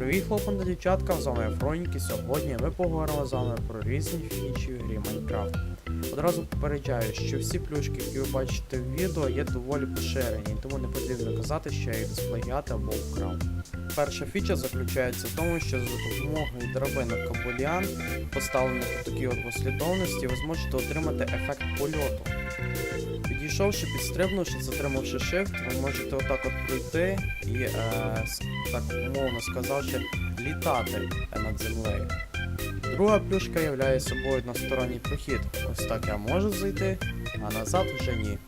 Привіт, хлопам та дівчатка, з вами Фроніки. Сьогодні ми поговоримо з вами про різні фічі в грі Майнкрафт. Одразу попереджаю, що всі плюшки, які ви бачите в відео, є доволі поширені, тому не потрібно казати, що я їх сплагіати або вкрав. Перша фіча заключається в тому, що за допомогою драбинок кабуліан, поставлених у такій от послідовності, ви зможете отримати ефект польоту. Підійшовши, підстрибнувши, затримавши shift, ви можете отак от пройти і, е, так умовно сказавши, літати над землею. Друга плюшка являє собою односторонній прохід. Ось так я можу зайти, а назад вже ні.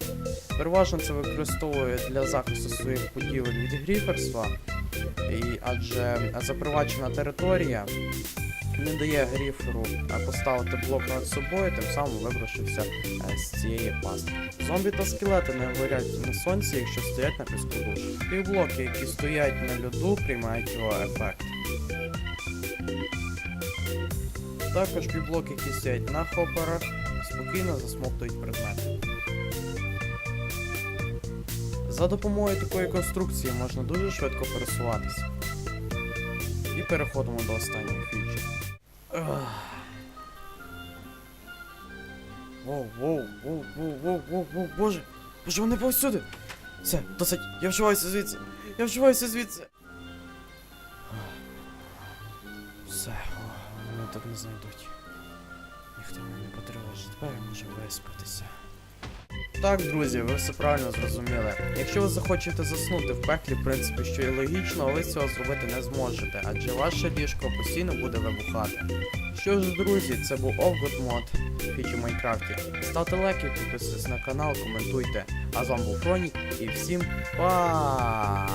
Переважно це використовую для захисту своїх будівель від гріферства, і, адже запривачена територія не дає гріферу поставити блок над собою, тим самим вибравшися е, з цієї пастки. Зомбі та скелети не горять на сонці, якщо стоять на піску душу. Півблоки, які стоять на льоду, приймають його ефект. Також півблоки, які стоять на хоперах, спокійно засмоктують предмети. За допомогою такої конструкції можна дуже швидко пересуватися. І переходимо до останньої фічі. Воу, воу, воу, воу, воу, воу, воу, боже! Боже, вони повсюди! Все, досить, я вживаюся звідси! Я вживаюся звідси! Все, о, вони так не знайдуть. Ніхто мене не потривожить, тепер я можу виспатися. Так, друзі, ви все правильно зрозуміли. Якщо ви захочете заснути в пеклі, в принципі, що і логічно, ви цього зробити не зможете, адже ваше ліжко постійно буде вибухати. Що ж, друзі, це був Овгод мод фічі Майнкрафті. Ставте лайки, підписуйтесь на канал, коментуйте. А з вами був Фронік і всім па!